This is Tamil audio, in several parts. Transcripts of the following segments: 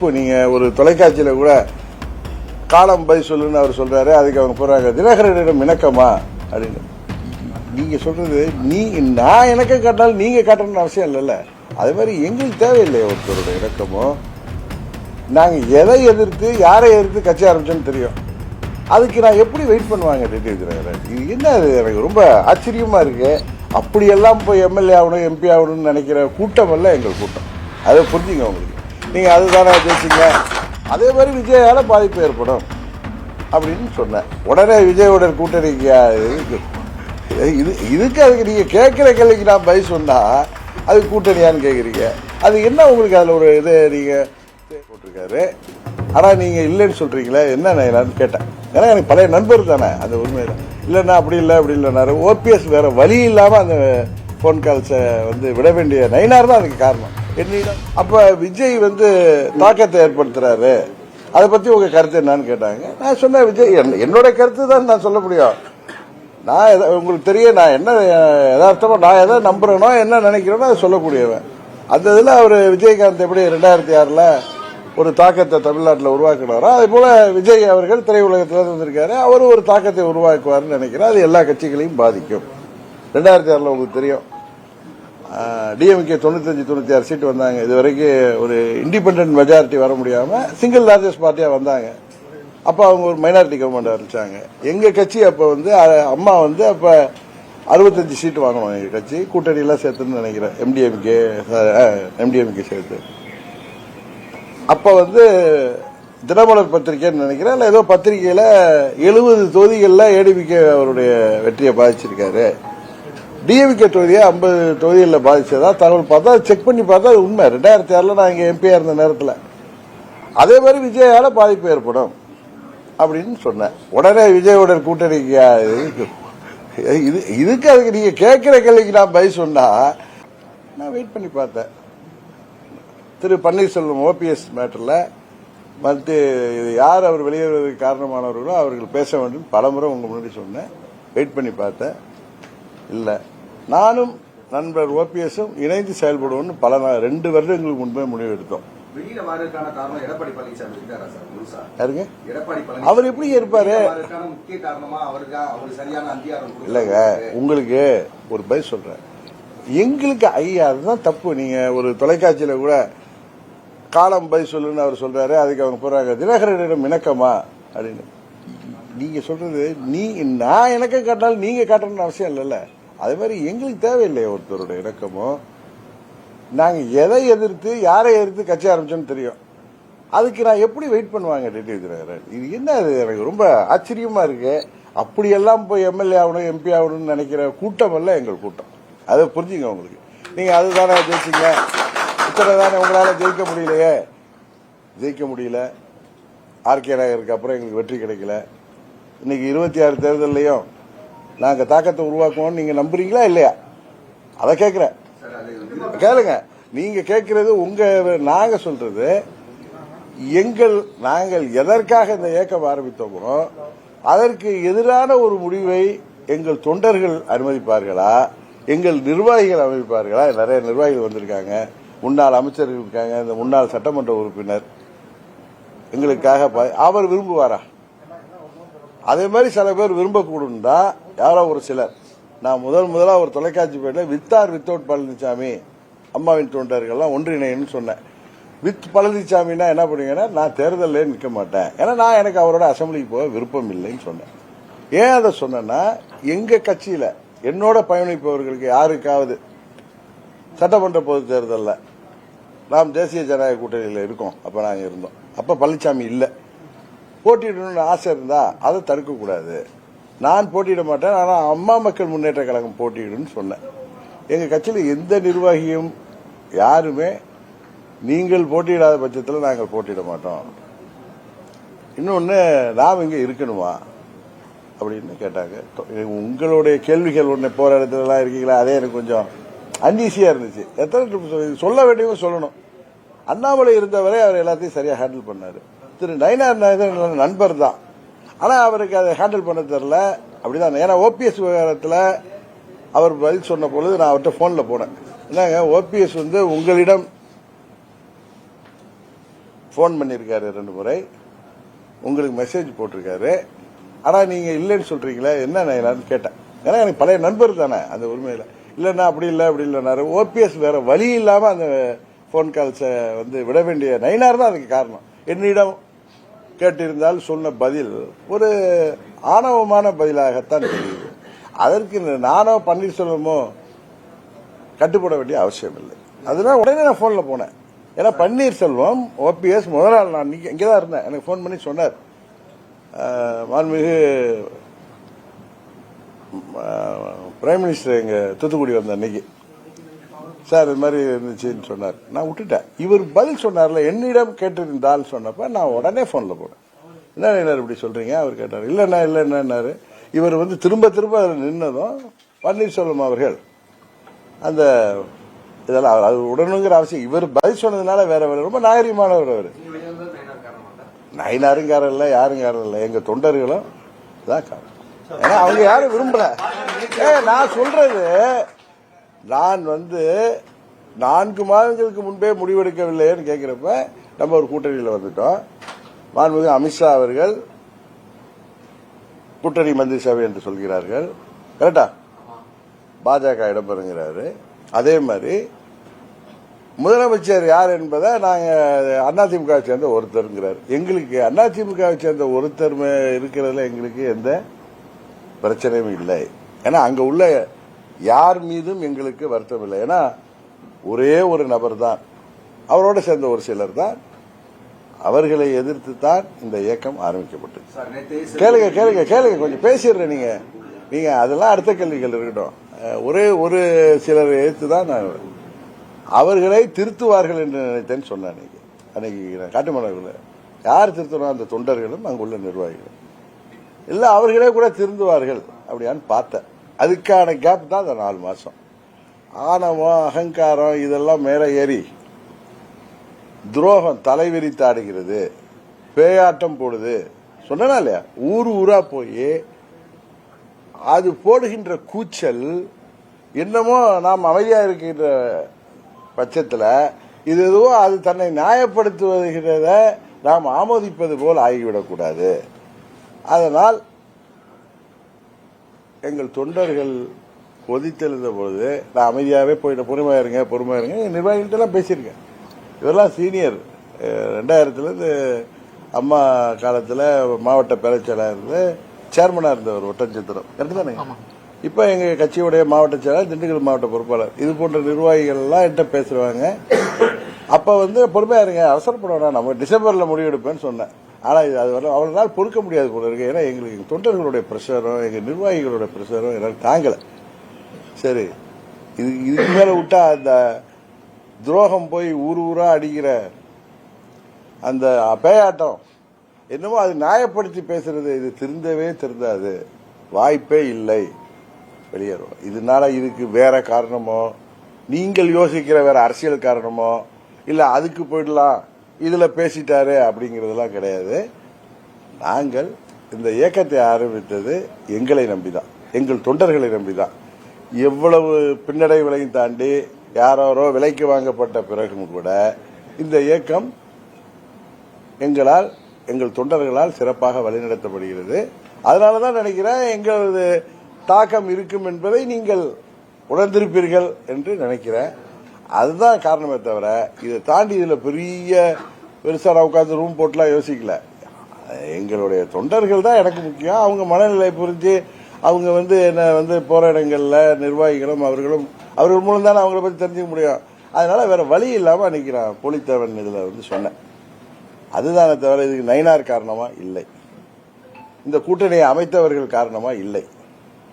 இப்போ நீங்கள் ஒரு தொலைக்காட்சியில் கூட காலம் பதில் சொல்லுன்னு அவர் சொல்கிறாரு அதுக்கு அவங்க போகிறாங்க தினகரனிடம் இணக்கமா அப்படின்னு. நீங்கள் சொல்கிறது நீ நான் எனக்கு காட்டினாலும் நீங்கள் காட்டணும்னு அவசியம் இல்லைல்ல. அது மாதிரி எங்களுக்கு தேவையில்லை ஒருத்தரோட இணக்கமோ நாங்கள் எதை எதிர்த்து யாரை எதிர்த்து கட்சி ஆரம்பிச்சோன்னு தெரியும். அதுக்கு நான் எப்படி வெயிட் பண்ணுவாங்க டிடி தினகரன்? இது என்ன அது? எனக்கு ரொம்ப ஆச்சரியமாக இருக்குது அப்படியெல்லாம் போய் எம்எல்ஏ ஆகணும் எம்பி ஆகணும்னு நினைக்கிற கூட்டம் அல்ல எங்கள் கூட்டம். அதை புரிஞ்சுங்க உங்களுக்கு. நீங்கள் அதுதானே பேசுங்க அதே மாதிரி விஜயால் பாதிப்பு ஏற்படும் அப்படின்னு சொன்னேன். உடனே விஜயோட கூட்டணிக்கு இதுக்கு இது இதுக்கு அதுக்கு நீங்கள் கேட்குற கேள்விக்கு நான் பதில் சொன்னால் அது கூட்டணியான்னு கேட்குறீங்க. அது என்ன உங்களுக்கு அதில் ஒரு இது நீங்கள் போட்டிருக்காரு? ஆனால் நீங்கள் இல்லைன்னு சொல்கிறீங்களே என்ன நான் கேட்டேன். ஏன்னா எனக்கு பழைய நண்பர் தானே அது உண்மைதான். இல்லைண்ணா அப்படி இல்லை அப்படி இல்லைனாரு ஓபிஎஸ் வேறு வழி இல்லாமல் அந்த ஃபோன் கால்ஸை வந்து விட வேண்டிய நைனார் தான் அதுக்கு காரணம். என்னிடம். அப்ப விஜய் வந்து தாக்கத்தை ஏற்படுத்துறாரு. அதை பத்தி உங்க கருத்து என்னன்னு கேட்டாங்க. நான் சொன்னேன் விஜய் என்- என்னோட கருத்து தான் நான் சொல்ல முடியும். நான் எத- உங்களுக்கு தெரிய நான் என்ன அஹ், நான் எதை நம்புறேனோ என்ன நினைக்கிறேனோ அதை சொல்லக்கூடியவன். அந்த இதில் அவர் விஜயகாந்த் எப்படி ரெண்டாயிரத்தி ஆறில் ஒரு தாக்கத்தை தமிழ்நாட்டில் உருவாக்கினாரோ அதே போல் விஜய் அவர்கள் திரையுலகத்தில் வந்திருக்காரு அவர் ஒரு தாக்கத்தை உருவாக்குவார்னு நினைக்கிறேன். அது எல்லா கட்சிகளையும் பாதிக்கும். ரெண்டாயிரத்தி ஆறில் உங்களுக்கு தெரியும். டிஎம்கே தொண்ணூத்தஞ்சு தொண்ணூத்தி ஆறு சீட்டு வந்தாங்க. இது வரைக்கும் ஒரு இண்டிபெண்டன்ட் மெஜாரிட்டி வர முடியாம சிங்கிள் லார்ஜஸ்ட் பார்ட்டியா வந்தாங்க. அப்ப அவங்க ஒரு மைனாரிட்டி கவர்மெண்ட் ஆரம்பிச்சாங்க. எங்க கட்சி அப்ப வந்து அம்மா வந்து அப்ப அறுபத்தஞ்சு சீட்டு வாங்கணும் எங்க கட்சி. கூட்டணி எல்லாம் சேர்த்துன்னு நினைக்கிறேன். எம்டிஎம்கே எம்டிஎம்கே சேர்த்து. அப்ப வந்து தினமலர் பத்திரிகைன்னு நினைக்கிறேன். இல்ல ஏதோ பத்திரிகையில எழுபது தொகுதிகளில் ஏடிபிகே அவருடைய வெற்றியை பாதிச்சிருக்காரு. டிஎம்கே தொகுதியை ஐம்பது தொகுதிகளில் பாதிச்சதா? தகவல் பார்த்தா செக் பண்ணி பார்த்தா அது உண்மை. ரெண்டாயிரத்தி ஆறில் நான் இங்கே எம்பியாக இருந்த நேரத்தில். அதே மாதிரி விஜயால பாதிப்பு ஏற்படும் அப்படின்னு சொன்னேன். உடனே விஜயோட கூட்டணிக்கு இது இதுக்கு அதுக்கு நீங்கள் கேட்குற கேள்விக்கு நான் பதில் சொன்னால் நான் வெயிட் பண்ணி பார்த்தேன். திரு பன்னீர்செல்வம் ஓபிஎஸ் மேட்டரில் மற்ற இது யார் அவர் வெளியேறுவதற்கு காரணமானவர்களோ அவர்கள் பேச வேண்டும். பலமுறை உங்கள் முன்னாடி சொன்னேன். வெயிட் பண்ணி பார்த்தேன். இல்ல. நானும் நண்பர் ஓபிஎஸும் இணைந்து செயல்படுவோம்னு பல ரெண்டு வருடங்களுக்கு முன்பே முடிவு எடுத்தோம். அவர் எப்படி இருப்பாரு? இல்லைங்க உங்களுக்கு ஒரு பதில் சொல்றேன். எங்களுக்கு ஐயா அதுதான் தப்பு. நீங்க ஒரு தொலைக்காட்சியில கூட காலம் பதில் சொல்லுன்னு அவர் சொல்றாரு அதுக்கு அவங்க போறாங்க தினகரனிடம் இணக்கமா? அப்படின்னு. நீங்க சொல்றது நீ நான் எனக்கு காட்டினாலும் நீங்க காட்டணும்னு அவசியம் இல்லைல்ல. அதே மாதிரி எங்களுக்கு தேவையில்லை ஒருத்தரோட இணக்கமோ. நாங்க எதை எதிர்த்து யாரை எதிர்த்து கட்சி ஆரம்பிச்சோன்னு தெரியும். அதுக்கு நான் எப்படி வெயிட் பண்ணுவாங்க டிடி தினகரன் இது என்ன அது எனக்கு ரொம்ப ஆச்சரியமா இருக்கு. அப்படியெல்லாம் போய் எம்எல்ஏ ஆகணும் எம்பி ஆகணும்னு நினைக்கிற கூட்டம் அல்ல எங்கள் கூட்டம். அதை புரிஞ்சுங்க உங்களுக்கு. நீங்க அதுதானே ஜெயிச்சிங்க. இத்தனை தானே உங்களால ஜெயிக்க முடியலையே. ஜெயிக்க முடியல. ஆர்கே நகருக்கு அப்புறம் எங்களுக்கு வெற்றி கிடைக்கல. இன்னைக்கு இருபத்தி ஆறு தேர்தல்லையும் நாங்கள் தாக்கத்தை உருவாக்குவோம் நீங்கள் நம்புறீங்களா இல்லையா? அதை கேட்குறேன் கேளுங்க. நீங்கள் கேட்குறது உங்கள் நாங்கள் சொல்றது எங்கள் நாங்கள் எதற்காக இந்த இயக்கம் ஆரம்பித்தோமோ அதற்கு எதிரான ஒரு முடிவை எங்கள் தொண்டர்கள் அனுமதிப்பார்களா? எங்கள் நிர்வாகிகள் அமைப்பார்களா? நிறைய நிர்வாகிகள் வந்திருக்காங்க. முன்னாள் அமைச்சர்கள் இருக்காங்க. இந்த முன்னாள் சட்டமன்ற உறுப்பினர். எங்களுக்காக அவர் விரும்புவாரா? அதே மாதிரி சில பேர் விரும்பக்கூடும் தான் யாரோ ஒரு சிலர். நான் முதல் முதலா ஒரு தொலைக்காட்சி பேட்டில் வித்தார் வித்தவுட் பழனிசாமி அம்மாவின் தொண்டர்கள்லாம் ஒன்றிணைன்னு சொன்னேன். வித் பழனிசாமின்னா என்ன பண்ணுவீங்கன்னா நான் தேர்தலே நிற்க மாட்டேன். ஏன்னா நான் எனக்கு அவரோட அசம்பிளிக்கு போக விருப்பம் இல்லைன்னு சொன்னேன். ஏன் அதை சொன்னேன்னா எங்கள் கட்சியில் என்னோட பயணிப்பவர்களுக்கு யாருக்காவது சட்டமன்ற பொது தேர்தலில் நாம் தேசிய ஜனநாயக கூட்டணியில் இருக்கோம். அப்போ நாங்கள் இருந்தோம். அப்போ பழனிசாமி இல்லை. போட்டியிடணும்னு ஆசை இருந்தா அதை தடுக்க கூடாது நான் போட்டியிட மாட்டேன் ஆனால் அம்மா மக்கள் முன்னேற்ற கழகம் போட்டியிடும்னு சொன்னேன். எங்க கட்சியில் எந்த நிர்வாகியும் யாருமே நீங்கள் போட்டியிடாத பட்சத்தில் நாங்கள் போட்டியிட மாட்டோம். இன்னொன்று நாம் இங்கே இருக்கணுமா? அப்படின்னு கேட்டாங்க. உங்களுடைய கேள்விகள் ஒன்று போகிற இடத்துலலாம் இருக்கீங்களா? அதே எனக்கு கொஞ்சம் அன்ஈஸியாக இருந்துச்சு. எத்தனை சொல்ல வேண்டியவங்க சொல்லணும். அண்ணாமலை இருந்தவரை அவர் எல்லாத்தையும் சரியாக ஹேண்டில் பண்ணார். திரு நயனார் நாயகன் நண்பர் தான். ஆனா அவருக்கு அதை ஹேண்டில் பண்ண தெரியல. அப்படிதான். ஏன்னா ஓபிஎஸ் விவகாரத்தில் அவர் பதில் சொன்ன பொழுது நான் அவர்கிட்ட போன்ல போனேன். என்னங்க ஓபிஎஸ் வந்து உங்களிடம் ஃபோன் பண்ணியிருக்காரு ரெண்டு முறை. உங்களுக்கு மெசேஜ் போட்டிருக்காரு. ஆனால் நீங்கள் இல்லைன்னு சொல்கிறீங்களே என்ன நான் கேட்டேன். ஏன்னா எனக்கு பழைய நண்பர் தானே அந்த உரிமையில். இல்லைண்ணா அப்படி இல்லை அப்படி இல்லைனாரு ஓபிஎஸ் வேற வழி இல்லாமல் அந்த ஃபோன் கால்ஸை வந்து விட வேண்டிய நைனார் தான் அதுக்கு காரணம். என்னிடம் கேட்டிருந்தால் சொன்ன பதில் ஒரு ஆணவமான பதிலாகத்தான் தெரியுது. அதற்கு நானோ பன்னீர்செல்வமோ கட்டுப்பட வேண்டிய அவசியம் இல்லை அதனால உடனே நான் ஃபோனில் போனேன். ஏன்னா பன்னீர்செல்வம் ஓபிஎஸ் முதல் நாள் நான் இங்கே தான் இருந்தேன். எனக்கு ஃபோன் பண்ணி சொன்னார். மான்மிகு மாண்புமிகு பிரைம் மினிஸ்டர் எங்கள் தூத்துக்குடி வந்த அன்னைக்கு. சார் இது மாதிரி இருந்துச்சுன்னு சொன்னார். நான் விட்டுட்டேன். இவர் பதில் சொன்னார்ல என்னிடம் கேட்டிருந்தால் சொன்னப்ப நான் உடனே ஃபோனில் போனேன் என்ன என்ன இப்படி சொல்றீங்க? அவர் கேட்டார். இல்லைண்ணா இல்லைன்னாரு இவர் வந்து திரும்ப திரும்ப அதில் நின்னதும் பன்னீர்செல்வம் அவர்கள் அந்த இதெல்லாம் அவர் அது உடனுங்கிற அவசியம். இவர் பதில் சொன்னதுனால வேற வேற ரொம்ப நாகரிகமானவர் அவர். நயினாருங்காரர் இல்லை யாருங்காரர் இல்லை எங்க தொண்டர்களும் தான் காரணம். ஏன்னா அவங்க யாரும் விரும்பல. ஏ நான் சொல்றது நான் வந்து நான்கு மாதங்களுக்கு முன்பே முடிவெடுக்கவில்லைன்னு கேட்கிறப்ப நம்ம ஒரு கூட்டணியில் வந்துட்டோம். மாண்புமிகு அமித்ஷா அவர்கள் கூட்டணி மந்திரி சபை என்று சொல்கிறார்கள். கரெக்டா? பாஜக இடம்பெறுங்கிறாரு அதே மாதிரி முதலமைச்சர் யார் என்பதை நாங்கள் அதிமுகவை சேர்ந்த ஒருத்தருங்கிறார். எங்களுக்கு அதிமுகவை சேர்ந்த ஒருத்தர் இருக்கிறதுல எங்களுக்கு எந்த பிரச்சனையும் இல்லை. ஏன்னா அங்கே உள்ள யார் மீதும் எங்களுக்கு வருத்தம் இல்லை. ஏன்னா ஒரே ஒரு நபர் தான் அவரோட சேர்ந்த ஒரு சிலர் தான். அவர்களை எதிர்த்து தான் இந்த இயக்கம் ஆரம்பிக்கப்பட்டது. கேளுங்க கேளுங்க கேளுங்க கொஞ்சம் பேசிடுறேன் நீங்க. நீங்க அதெல்லாம் அடுத்த கேள்விகள் இருக்கட்டும். ஒரே ஒரு சிலரை எதிர்த்து தான் நான் அவர்களை திருத்துவார்கள் என்று நினைத்தேன்னு சொன்னேன் அன்னைக்கு. அன்னைக்கு நான் காட்டுமணத்தில் யார் திருத்தணும் அந்த தொண்டர்களும் அங்குள்ள நிர்வாகிகளும். இல்ல அவர்களே கூட திருந்துவார்கள். அப்படியான்னு பார்த்தேன். அதுக்கான கேப் தான் அந்த நாலு மாதம் ஆணவம் அகங்காரம் இதெல்லாம் மேலே ஏறி துரோகம் தலைவிரித்தாடுகிறது பேயாட்டம் போடுது. சொன்னா இல்லையா? ஊர் ஊரா போய் அது போடுகின்ற கூச்சல் என்னமோ நாம் அமைதியாக இருக்கின்ற பட்சத்தில் இது எதுவோ அது தன்னை நியாயப்படுத்துவதுகிறத நாம் ஆமோதிப்பது போல் ஆகிவிடக்கூடாது. அதனால் எங்கள் தொண்டர்கள் கொதித்தெழுந்த பொழுது நான் அமைதியாகவே போயிட்ட பொறுமையா இருங்க பொறுமையா இருங்க. எல்லாம் பேசியிருக்கேன். இவரெல்லாம் சீனியர். ரெண்டாயிரத்துலேருந்து அம்மா காலத்தில் மாவட்ட பேரச்செயலாளர் இருந்து சேர்மனாக இருந்தவர் ஒட்டஞ்சத்திரம் கரெக்டு தானே? இப்போ எங்கள் கட்சியுடைய மாவட்ட செயலாளர் திண்டுக்கல் மாவட்ட பொறுப்பாளர். இது போன்ற நிர்வாகிகள் எல்லாம் என்கிட்ட பேசுவாங்க அப்போ வந்து பொறுமையா இருங்க அவசரப்பட வேணாம். நம்ம டிசம்பரில் முடிவெடுப்பேன்னு சொன்னேன். ஆனால் இது அது வரல அவ்வளோ நாள் பொறுக்க முடியாது போல இருக்கு. ஏன்னா எங்களுக்கு தொண்டர்களுடைய பிரஷரும் எங்கள் நிர்வாகிகளோட பிரஷரும் என்னால் தாங்கலை. சரி. இது இதுக்கு மேலே விட்டா அந்த துரோகம் போய் ஊர் ஊராக அடிக்கிற அந்த பேயாட்டம் என்னமோ அது நியாயப்படுத்தி பேசுறது இது திருந்தவே திருந்தாது. வாய்ப்பே இல்லை. வெளியேறும் இதனால இதுக்கு வேற காரணமோ நீங்கள் யோசிக்கிற வேற அரசியல் காரணமோ இல்லை அதுக்கு போயிடலாம். இதில் பேசிட்டாரு அப்படிங்கறதெல்லாம் கிடையாது. நாங்கள் இந்த இயக்கத்தை ஆரம்பித்தது எங்களை நம்பிதான். எங்கள் தொண்டர்களை நம்பிதான். எவ்வளவு பின்னடைவுகளையும் தாண்டி யாரோ விலைக்கு வாங்கப்பட்ட பிறகும் கூட இந்த இயக்கம் எங்களால் எங்கள் தொண்டர்களால் சிறப்பாக வழிநடத்தப்படுகிறது. அதனால தான் நினைக்கிறேன் எங்களது தாக்கம் இருக்கும் என்பதை நீங்கள் உணர்ந்திருப்பீர்கள் என்று நினைக்கிறேன். அதுதான் காரணமே தவிர இதை தாண்டி இதில் பெரிய பெருசாக நான் உட்காந்து ரூம் போட்டுலாம் யோசிக்கல. எங்களுடைய தொண்டர்கள் தான் எனக்கு முக்கியம். அவங்க மனநிலை புரிஞ்சு அவங்க வந்து என்ன வந்து போற இடங்களில் நிர்வாகிகளும் அவர்களும் அவர்கள் மூலம் தானே அவங்கள பற்றி தெரிஞ்சுக்க முடியும். அதனால வேற வழி இல்லாமல் அன்னைக்கு நான் போலித்தேவன் இதில் வந்து சொன்னேன். அதுதானே தவிர இதுக்கு நயினார் காரணமா இல்லை. இந்த கூட்டணியை அமைத்தவர்கள் காரணமா இல்லை.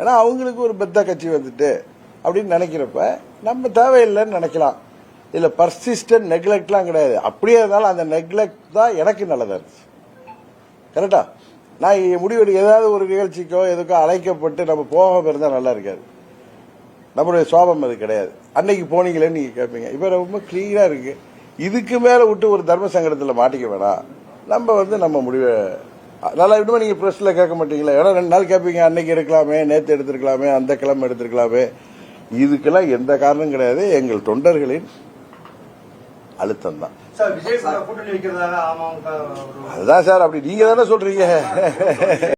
ஏன்னா அவங்களுக்கு ஒரு பெத்த கட்சி வந்துட்டு அப்படின்னு நினைக்கிறப்ப நம்ம தேவையில்லைன்னு நினைக்கலாம். இதில் பர்சிஸ்டன்ட் நெக்லெக்ட்லாம் கிடையாது. அப்படியே இருந்தாலும் அந்த நெக்லெக்ட் தான் எனக்கு நல்லதாக இருந்துச்சு. கரெக்டா நான் முடிவெடு ஏதாவது ஒரு நிகழ்ச்சிக்கோ எதுக்கோ அழைக்கப்பட்டு நம்ம போகாம இருந்தால் நல்லா இருக்காது. நம்மளுடைய சோபம் அது கிடையாது. அன்னைக்கு போனீங்களேன்னு நீங்கள் கேட்பீங்க இப்போ ரொம்ப க்ளீனாக இருக்கு. இதுக்கு மேலே விட்டு ஒரு தர்ம சங்கடத்தில் மாட்டிக்க வேணாம். நம்ம வந்து நம்ம முடிவை நல்லா விடுமா? நீங்கள் ப்ரெஸ்ஸில் கேட்க மாட்டீங்களா? ஏன்னா ரெண்டு நாள் கேட்பீங்க அன்னைக்கு எடுக்கலாமே நேற்று எடுத்துருக்கலாமே அந்த கிழமை எடுத்துருக்கலாமே. இதுக்கெல்லாம் எந்த காரணம் கிடையாது. எங்கள் தொண்டர்களின் அழுத்தம் தான் அதுதான் சார் அப்படி நீங்க தானே சொல்றீங்க.